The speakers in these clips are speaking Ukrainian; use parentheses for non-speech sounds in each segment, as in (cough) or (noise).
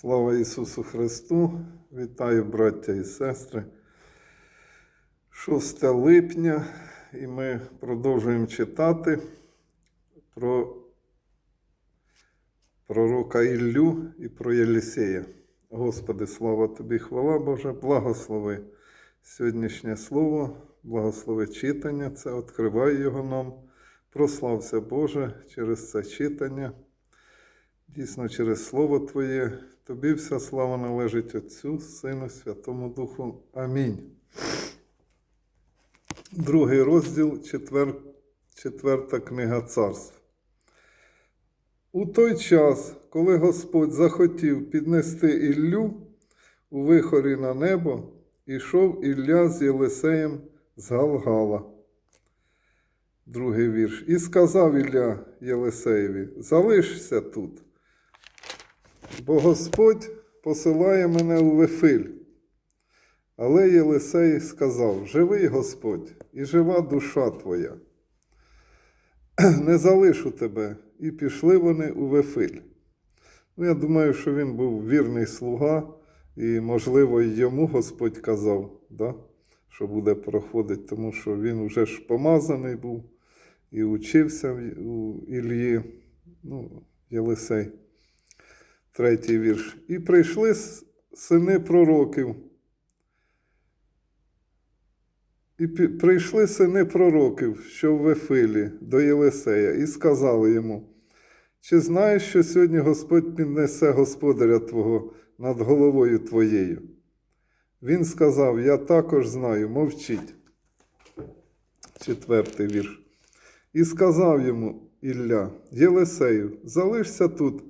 Слава Ісусу Христу! Вітаю, браття і сестри. 6 липня, і ми продовжуємо читати про пророка Іллю і про Єлісея. Господи, слава Тобі, хвала Божа, благослови сьогоднішнє слово, благослови читання, це відкривай його нам. Прослався Боже через це читання. Дійсно, через Слово Твоє, Тобі вся слава належить Отцю, Сину, Святому Духу. Амінь. Другий розділ, четвер... четверта книга царств. У той час, коли Господь захотів піднести Іллю у вихорі на небо, ішов Ілля з Єлисеєм з Галгала. Другий вірш. І сказав Ілля Єлисеєві: Залишся тут, бо Господь посилає мене у Вифиль. Але Єлисей сказав: Живий Господь, і жива душа твоя. Не залишу тебе. І пішли вони у Вифиль. Ну, я думаю, що він був вірний слуга, і, можливо, йому Господь казав, да, що буде проходити, тому що він вже ж помазаний був і учився у Ілії, ну, Єлисей, третій вірш. І прийшли сини пророків. І прийшли сини пророків, що в Вифилі, до Єлисея, і сказали йому: Чи знаєш, що сьогодні Господь піднесе господаря Твого над головою твоєю? Він сказав: Я також знаю, мовчіть. Четвертий вірш. І сказав йому Ілля, Єлисею, залишся тут,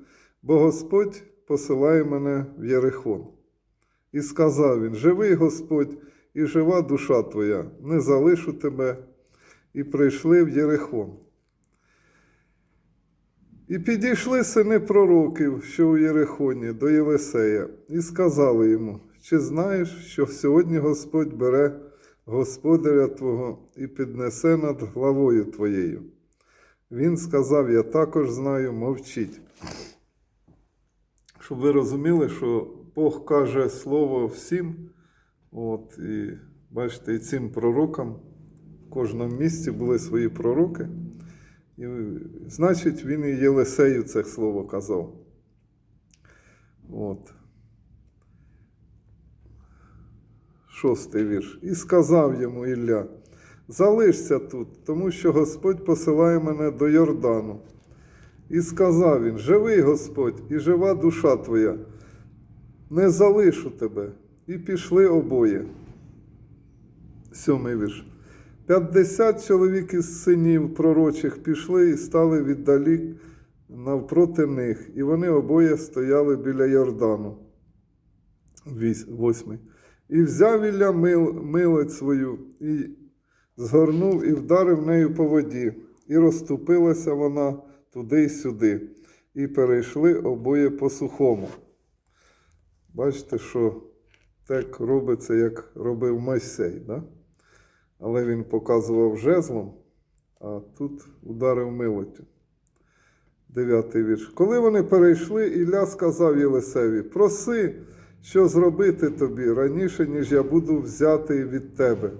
бо Господь посилає мене в Єрихон. І сказав він: Живий Господь, і жива душа твоя, не залишу тебе. І прийшли в Єрихон. І підійшли сини пророків, що у Єрихоні, до Єлисея, і сказали йому: Чи знаєш, що сьогодні Господь бере господаря Твого і піднесе над главою Твоєю? Він сказав: Я також знаю, мовчіть. Щоб ви розуміли, що Бог каже слово всім, от, і бачите, і цим пророкам в кожному місці були свої пророки. І, значить, він і Єлисею це слово казав. От. Шостий вірш. І сказав йому Ілля: Залишся тут, тому що Господь посилає мене до Йордану. І сказав він: Живий Господь, і жива душа твоя, не залишу тебе. І пішли обоє. Сьомий вірш. П'ятдесят чоловік із синів пророчих пішли і стали віддалік навпроти них, і вони обоє стояли біля Йордану. Восьмий. І взяв Ілля мил, милець свою, і згорнув і вдарив нею по воді, і розступилася вона туди й сюди, і перейшли обоє по сухому. Бачите, що так робиться, як робив Мойсей. Да? Але він показував жезлом, а тут ударив милоттю. Дев'ятий вірш. Коли вони перейшли, Ілля сказав Єлисеві: Проси, що зробити тобі раніше, ніж я буду взятий від тебе.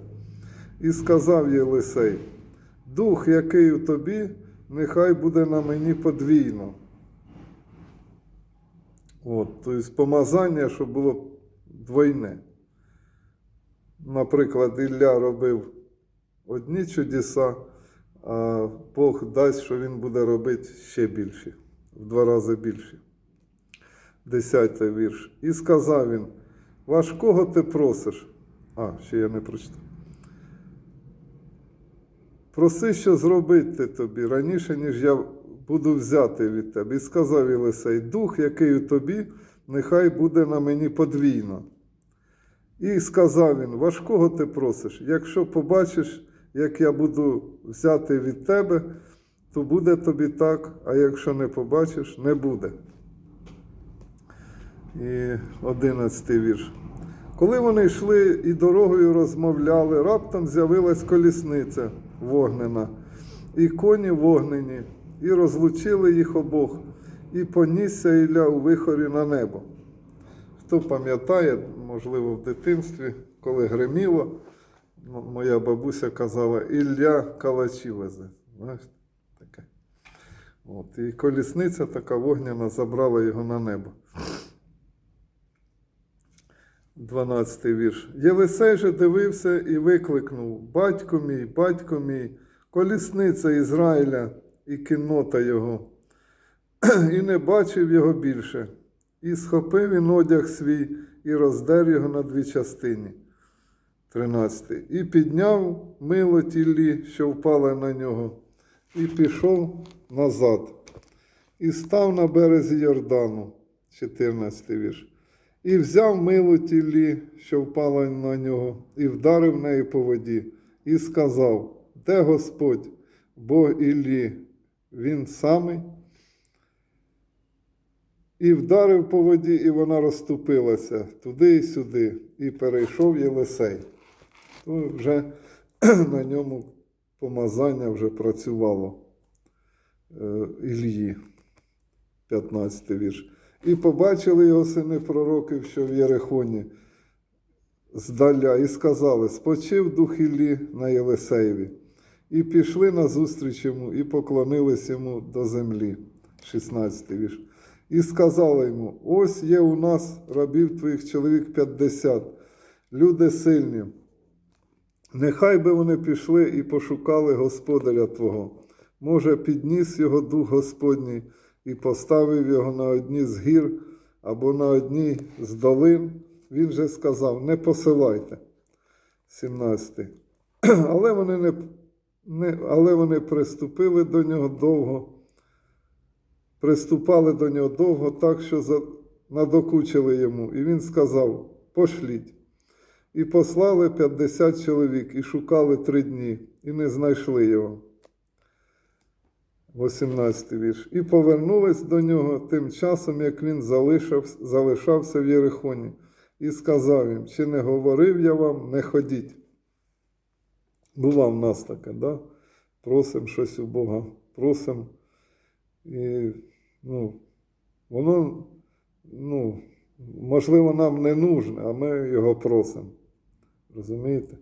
І сказав Єлисей: Дух, який у тобі, нехай буде на мені подвійно. От, тобто помазання, щоб було двойне. Наприклад, Ілля робив одні чудеса, а Бог дасть, що він буде робити ще більші, в два рази більші. Десятий вірш. І сказав він: Важкого ти просиш? А, ще я не прочитав. Проси, що зробити тобі раніше, ніж я буду взяти від тебе. І сказав Єлисей, дух, який у тобі, нехай буде на мені подвійно. І сказав він: Важкого ти просиш. Якщо побачиш, як я буду взяти від тебе, то буде тобі так, а якщо не побачиш, не буде. І одинадцятий вірш. Коли вони йшли і дорогою розмовляли, раптом з'явилась колісниця вогнена, і коні вогнені, і розлучили їх обох, і понісся Ілля у вихорі на небо. Хто пам'ятає, можливо, в дитинстві, коли гриміло, моя бабуся казала, Ілля калачі везе. От, і колісниця така вогняна забрала його на небо. 12 вірш. Єлисей же дивився і викликнув: Батько мій, батько мій, колісниця Ізраїля і кіннота його. І не бачив його більше. І схопив він одяг свій і роздер його на дві частині. 13. І підняв мило тілі, що впала на нього, і пішов назад. І став на березі Йордану. 14 вірш. І взяв милу тілі, що впала на нього, і вдарив неї по воді, і сказав: Де Господь, Бог Іллі, він самий? І вдарив по воді, і вона розступилася туди і сюди, і перейшов Єлисей. То вже (clears throat) на ньому помазання вже працювало е, Ілії, 15 вірш. І побачили його сини пророків, що в Єрихоні здаля, і сказали: Спочив дух Іллі на Єлисеєві. І пішли назустріч йому, і поклонились йому до землі. 16 вірш. І сказали йому: Ось є у нас рабів твоїх чоловік 50, люди сильні. Нехай би вони пішли і пошукали господаря Твого. Може, підніс його дух Господній і поставив його на одні з гір або на одній з долин. Він же сказав: Не посилайте. 17. (clears throat) Але вони не, не, але вони приступили до нього довго, приступали до нього довго, так що за, надокучили йому. І він сказав: Пошліть. І послали 50 чоловік, і шукали три дні, і не знайшли його. 18 вірш. І повернулись до нього тим часом, як він залишав, залишався в Єрихоні, і сказав їм: Чи не говорив я вам, не ходіть. Була в нас таке, да? просимо щось у Бога, просимо. І ну, воно, ну, можливо, нам не нужне, а ми його просимо. Розумієте?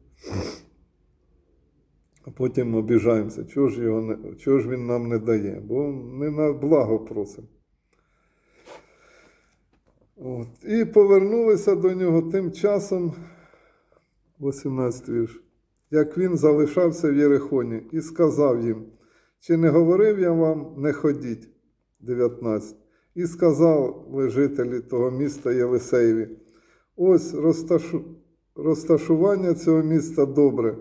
А потім обіжаємося, чого ж, його не, чого ж він нам не дає, бо не на благо просимо. От. І повернулися до нього тим часом, 18 вірш, як він залишався в Єрихоні, і сказав їм, чи не говорив я вам, не ходіть, 19. І сказали жителі того міста Єлисеєві, ось розташу, розташування цього міста добре,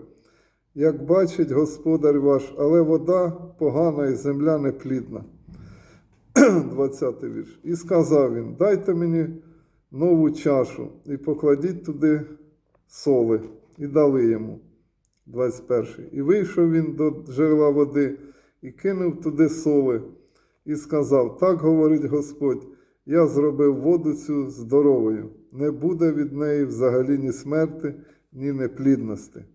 як бачить господар ваш, але вода погана і земля неплідна. (clears throat) 20 вірш. І сказав він: Дайте мені нову чашу і покладіть туди соли, і дали йому. 21. І вийшов він до джерела води і кинув туди соли, і сказав: Так говорить Господь, я зробив воду цю здоровою, не буде від неї взагалі ні смерти, ні неплідності.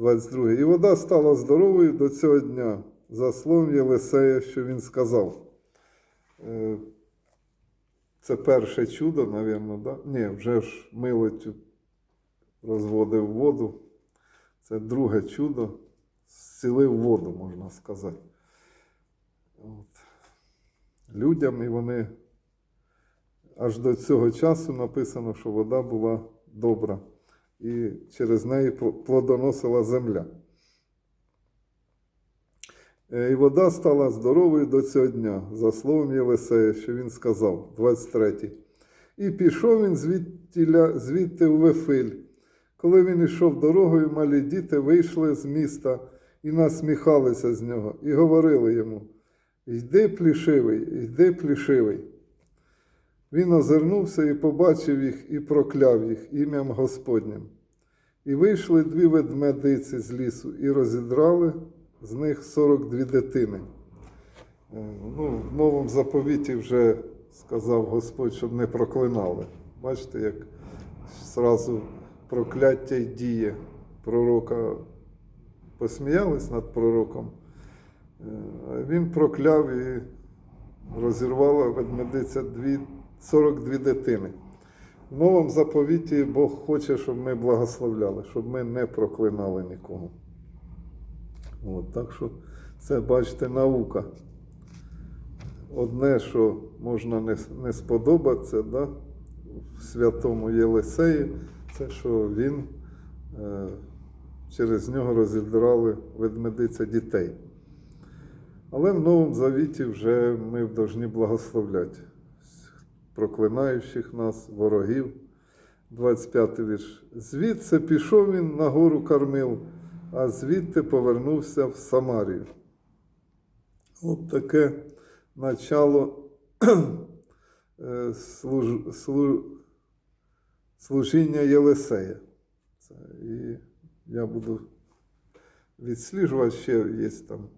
22. І вода стала здоровою до цього дня, за словом Єлисея, що він сказав. Е, Це перше чудо, напевно, да? Ні, вже ж милоттю розводив воду. Це друге чудо, зцілив воду, можна сказати. От. Людям і вони аж до цього часу написано, що вода була добра, і через неї плодоносила земля. Е, І вода стала здоровою до цього дня, за словом Єлисея, що він сказав, 23. І пішов він звідтіля, звідти у Вифиль. Коли він йшов дорогою, малі діти вийшли з міста і насміхалися з нього, і говорили йому: Йди плішивий, йди плішивий. Він озирнувся і побачив їх, і прокляв їх ім'ям Господнім. І вийшли дві ведмедиці з лісу, і розідрали з них 42 дитини. Е, Ну, в новому заповіті вже сказав Господь, щоб не проклинали. Бачите, як зразу прокляття й діє пророка. Посміялись над пророком. Е, Він прокляв і розірвала ведмедиця дві, 42 дитини. В новому заповіті Бог хоче, щоб ми благословляли, щоб ми не проклинали нікого. От, так що це, бачите, наука. Одне, що можна не, не сподобатися да, в святому Єлисеї, це що він е, через нього розідрали ведмедиця дітей. Але в Новому Завіті вже ми повинні благословляти проклинаючих нас, ворогів. 25 вірш. Звідси пішов він на гору Кармил, а звідти повернувся в Самарію. От таке начало (clears throat) е, служ, служіння Єлисея. Це, і я буду відсліджувати, ще є там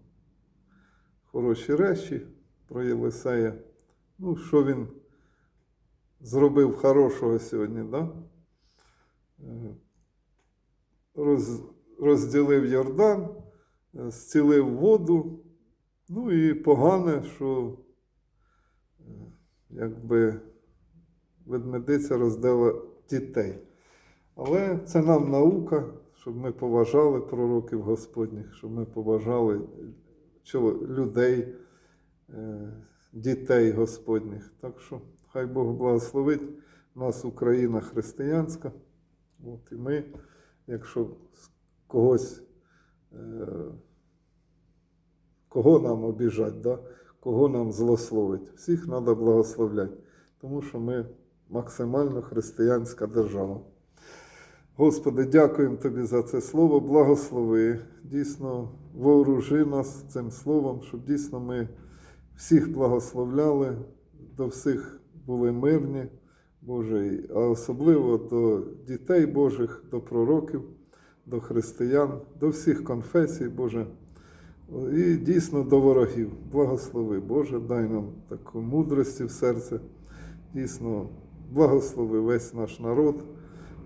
хороші речі про Єлисея. Ну, що він зробив хорошого сьогодні, да? Е, Роз, розділив Йордан, е, зцілив воду. Ну і погане, що е, якби ведмедиця роздала дітей. Але це нам наука, щоб ми поважали пророків Господніх, щоб ми поважали людей, дітей Господніх. Так що хай Бог благословить нас, Україна християнська. От, і ми, якщо когось, е, кого нам обіжать, да? кого нам злословить, всіх треба благословляти, тому що ми максимально християнська держава. Господи, дякуємо Тобі за це слово, благослови. Дійсно, вооружи нас цим словом, щоб дійсно ми всіх благословляли, до всіх були мирні, Боже, а особливо до дітей Божих, до пророків, до християн, до всіх конфесій, Боже. І дійсно до ворогів. Благослови, Боже, дай нам таку мудрості в серце. Дійсно, благослови весь наш народ,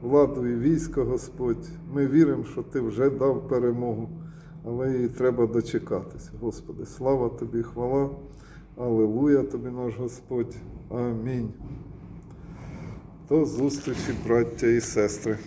владу і військо, Господь. Ми віримо, що Ти вже дав перемогу, але її треба дочекатися. Господи, слава Тобі, хвала. Аллилуйя Тобі, наш Господь. Амінь. До зустрічі, браття і сестри.